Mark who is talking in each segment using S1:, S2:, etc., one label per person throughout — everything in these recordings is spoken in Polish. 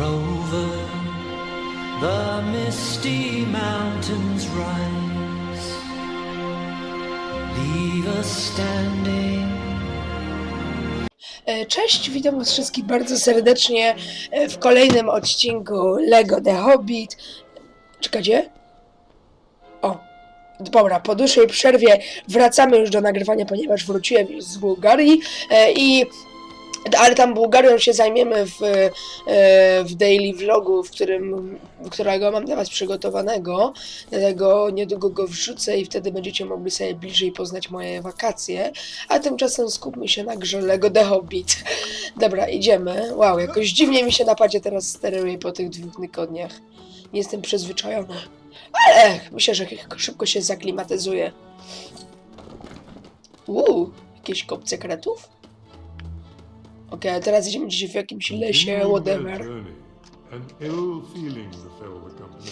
S1: over, the misty mountains rise. Leave us standing.
S2: E, Cześć, witam was wszystkich bardzo serdecznie e, w kolejnym odcinku LEGO The Hobbit. Czekajcie. O, dobra, po dłuższej przerwie wracamy już do nagrywania, ponieważ wróciłem już z Bułgarii e, i ale tam Bułgarią się zajmiemy w, e, w daily vlogu, w którym, którego mam dla was przygotowanego. Dlatego niedługo go wrzucę i wtedy będziecie mogli sobie bliżej poznać moje wakacje. A tymczasem skupmy się na grze Lego The Hobbit. Dobra, idziemy. Wow, jakoś dziwnie mi się na padzie teraz steruje po tych dwóch tygodniach. Nie jestem przyzwyczajony. Ale myślę, że szybko się zaklimatyzuję. Uuu, jakieś kopce kretów? A teraz idziemy gdzieś w jakimś lesie,
S3: their
S2: whatever.
S3: journey, an ill feeling befell the company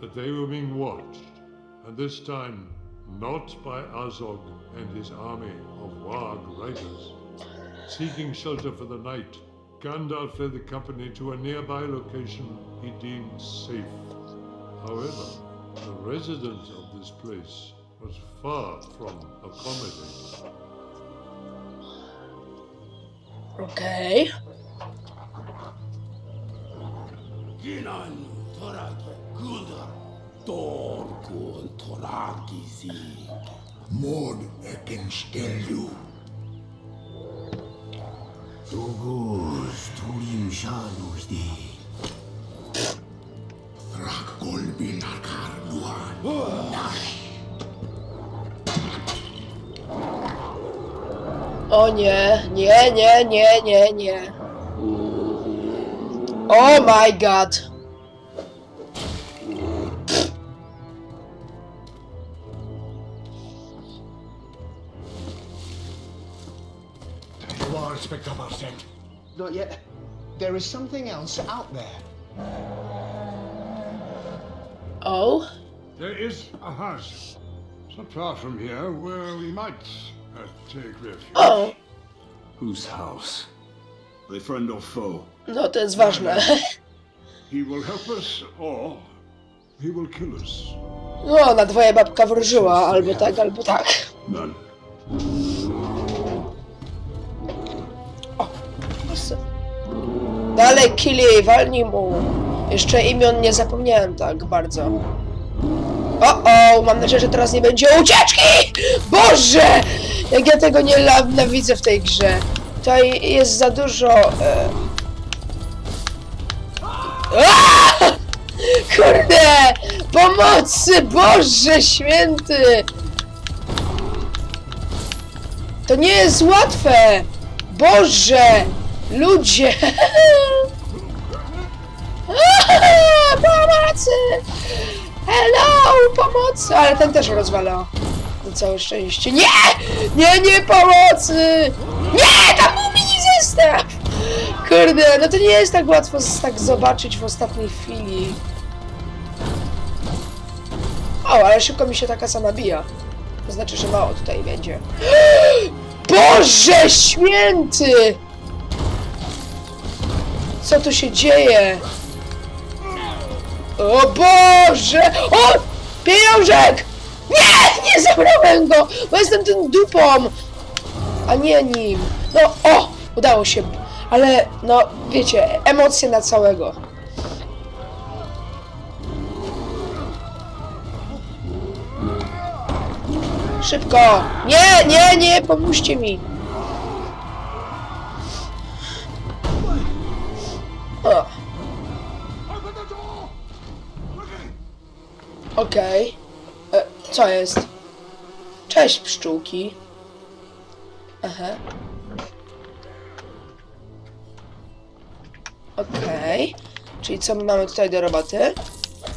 S3: that they were being watched, and this time not by Azog and his army of Warg riders. Seeking shelter for the night, Gandalf led the company to a nearby location he deemed safe. However, the residents of this place was far from accommodating.
S4: Okay. Maud Ekenstellu. Tugus turim shanus di. Rakkolbin akarnua. Nash.
S2: O nie, nie, nie, nie, nie, nie. Oh my god.
S4: You are Inspector Barset
S5: Not yet. There is something else out there.
S2: Oh.
S3: There is a house It's not far from here where we might take refuge.
S2: O,
S4: Whose house? A friend or foe?
S2: no to jest ważne.
S3: He will help us or he will kill us.
S2: No, na dwoje babka wróżyła, albo tak, albo tak.
S4: None.
S2: Dalej, Kili, walnij mu. Jeszcze imion nie zapomniałem tak bardzo. O, o, mam nadzieję, że teraz nie będzie ucieczki! Boże! Jak ja tego nie nienawidzę w tej grze. Tutaj jest za dużo... E... Kurde! Pomocy! Boże święty! To nie jest łatwe! Boże! Ludzie! Pomocy! Hello! Pomocy! Ale ten też rozwala. Całe szczęście. Nie! Nie, nie pomocy! Nie! Tam był mini zestaw! Kurde, no to nie jest tak łatwo tak zobaczyć w ostatniej chwili. O, ale szybko mi się ta kasa nabija. To znaczy, że mało tutaj będzie. Boże święty! Co tu się dzieje? O Boże! O! Pieniążek! Nie! Nie zabrałem go! Bo jestem tym dupą! A nie nim. No, o! Udało się. Ale, no, wiecie, emocje na całego. Szybko! Nie, nie, nie, pomóżcie mi! Okej. E, Co jest? Cześć, pszczółki. Aha. Okej. Czyli co my mamy tutaj do roboty?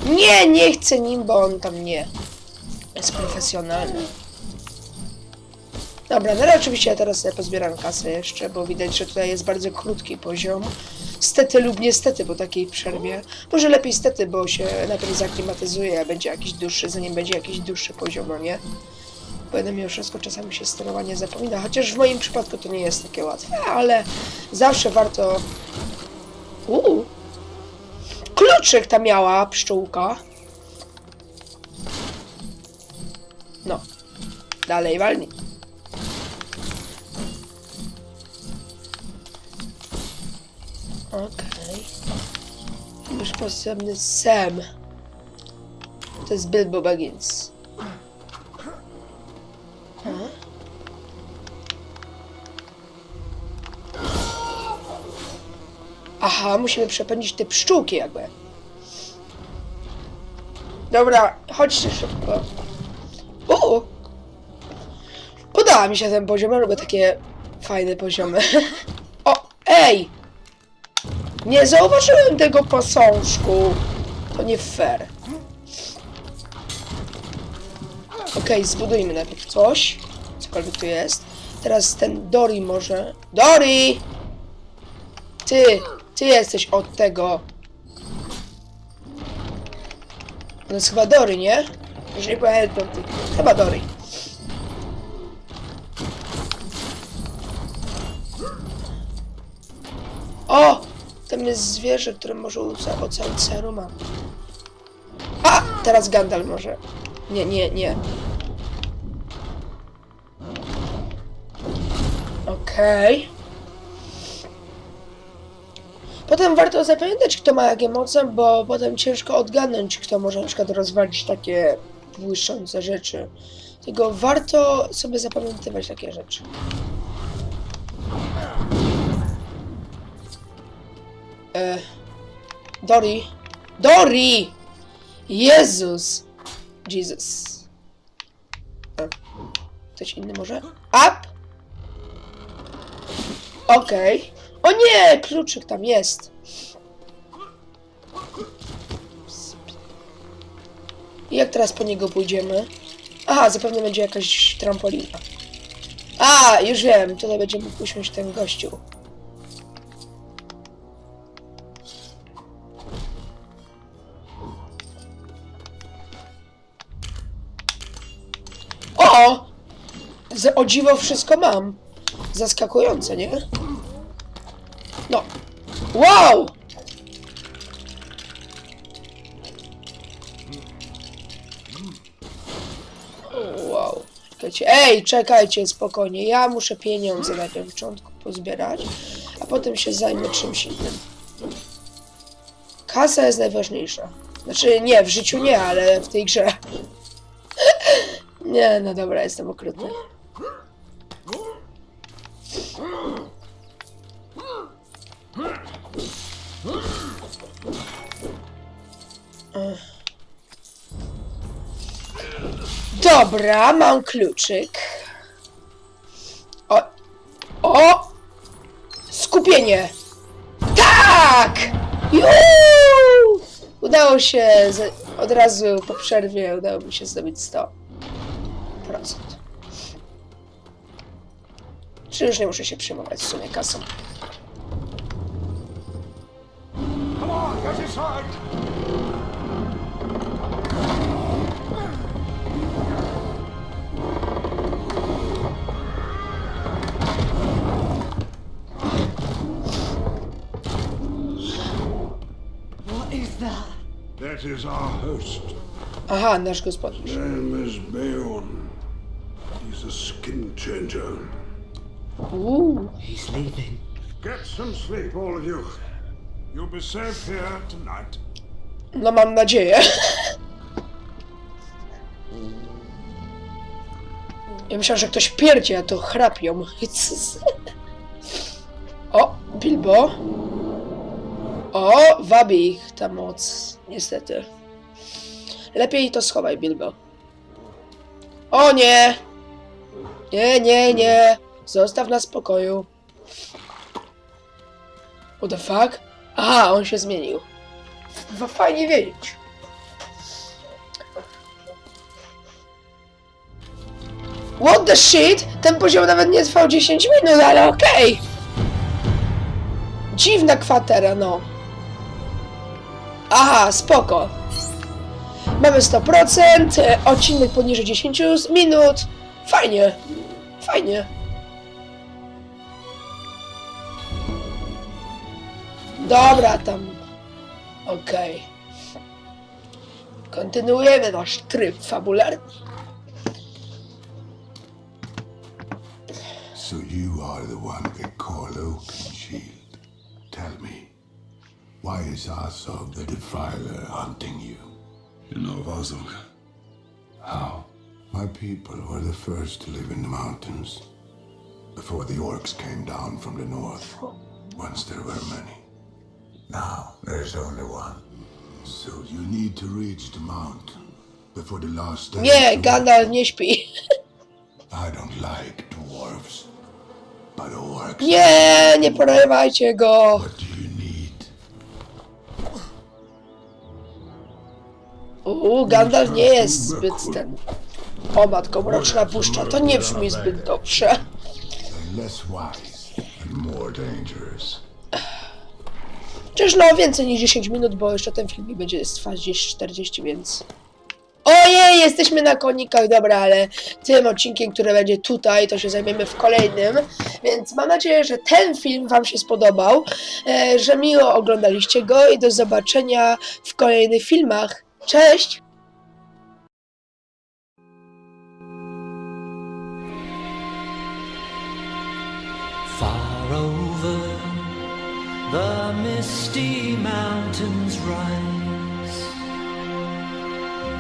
S2: Nie, nie chcę nim, bo on tam nie jest profesjonalny. Dobra, no ale oczywiście ja teraz sobie pozbieram kasę jeszcze, bo widać, że tutaj jest bardzo krótki poziom. Stety lub niestety po takiej przerwie. Może lepiej stety, bo się najpierw zaklimatyzuje, a będzie jakiś dłuższy, zanim będzie jakiś dłuższy poziom, no nie? Będę mimo wszystko czasami się sterowanie zapomina, chociaż w moim przypadku to nie jest takie łatwe, ale zawsze warto... Uuu, kluczyk ta miała pszczółka. No. Dalej walnij. Okej. Już potrzebny Sam. To jest Bilbo Baggins. Aha, musimy przepędzić te pszczółki jakby. Dobra, chodźcie szybko. U! Podoba mi się ten poziom, ja lubię takie fajne poziomy. O, ej! Nie zauważyłem tego posążku. To nie fair. Okej, zbudujmy najpierw coś. Cokolwiek tu jest. Teraz ten Dori może... Dori! Ty! Ty jesteś od tego. To jest chyba Dory, nie? Jeżeli pamiętam, ty. Chyba Dory. Tam jest zwierzę, które może ocalić Saruma. A! Teraz Gandalf może. Nie, nie, nie. Okej. Potem warto zapamiętać, kto ma jakie moce, bo potem ciężko odgadnąć, kto może na przykład rozwalić takie błyszczące rzeczy. Tylko warto sobie zapamiętywać takie rzeczy. E, Dori. Dori! Jezus! Jesus. E, Ktoś inny może? Up! Okej. O nie! Kluczyk tam jest. I jak teraz po niego pójdziemy? Aha, zapewne będzie jakaś trampolina. A, już wiem, tutaj będzie mógł usiąść ten gościu. Z, o dziwo wszystko mam. Zaskakujące, nie? No. Wow! Wow. Czekajcie. Ej, czekajcie, spokojnie. Ja muszę pieniądze najpierw w początku pozbierać, a potem się zajmę czymś innym. Kasa jest najważniejsza. Znaczy, nie, w życiu nie, ale w tej grze. nie, no dobra, jestem okrutny. Dobra, mam kluczyk. O! O! Skupienie! Tak! Juuu! Udało się z, od razu po przerwie udało mi się zdobyć 100%. Czy już nie muszę się przejmować w sumie kasą?
S4: Come on!
S1: That
S4: is our host.
S2: Aha, nasz gospodarz.
S4: name is Beorn. He's a skin changer.
S2: Uuu.
S1: He's leaving.
S4: Get some sleep, all of you. You'll be safe here tonight.
S2: No mam nadzieję. Ja myślałem, że ktoś pierdzie, a to chrapią. O, Bilbo. O, wabi ich ta moc, niestety. Lepiej to schowaj, Bilbo. O nie! Nie, nie, nie. Zostaw na spokoju. What the fuck? Aha, on się zmienił. F- fajnie wiedzieć. What the shit? Ten poziom nawet nie trwał 10 minut, ale okej. Dziwna kwatera, no. Aha, spoko. Mamy 100%, e, odcinek poniżej 10 minut. Fajnie. Fajnie. Dobra, tam. Okej. Kontynuujemy nasz tryb fabularny.
S6: So you are the one they call Oak and Shield. Tell me, why is Azog the Defiler hunting you?
S7: You know of Azog?
S6: How? My people were the first to live in the mountains. Before the orcs came down from the north. Once there were many. Now there's only one. So you need to reach the mountain before the last day.
S2: Nie,
S6: of the
S2: Gandalf nie śpi.
S6: I don't like dwarves. But orcs.
S2: Nie, nie porywajcie go.
S6: What do you
S2: Uuu, Gandalf nie jest zbyt ten... O matko, mroczna puszcza, to nie brzmi zbyt dobrze. Czyż no, więcej niż 10 minut, bo jeszcze ten filmik będzie trwać gdzieś 40, więc... Ojej, jesteśmy na konikach, dobra, ale tym odcinkiem, który będzie tutaj, to się zajmiemy w kolejnym, więc mam nadzieję, że ten film wam się spodobał, e, że miło oglądaliście go i do zobaczenia w kolejnych filmach. Cześć!
S1: Far over the misty mountains rise.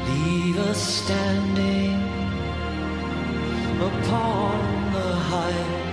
S1: Leave us standing upon the heights.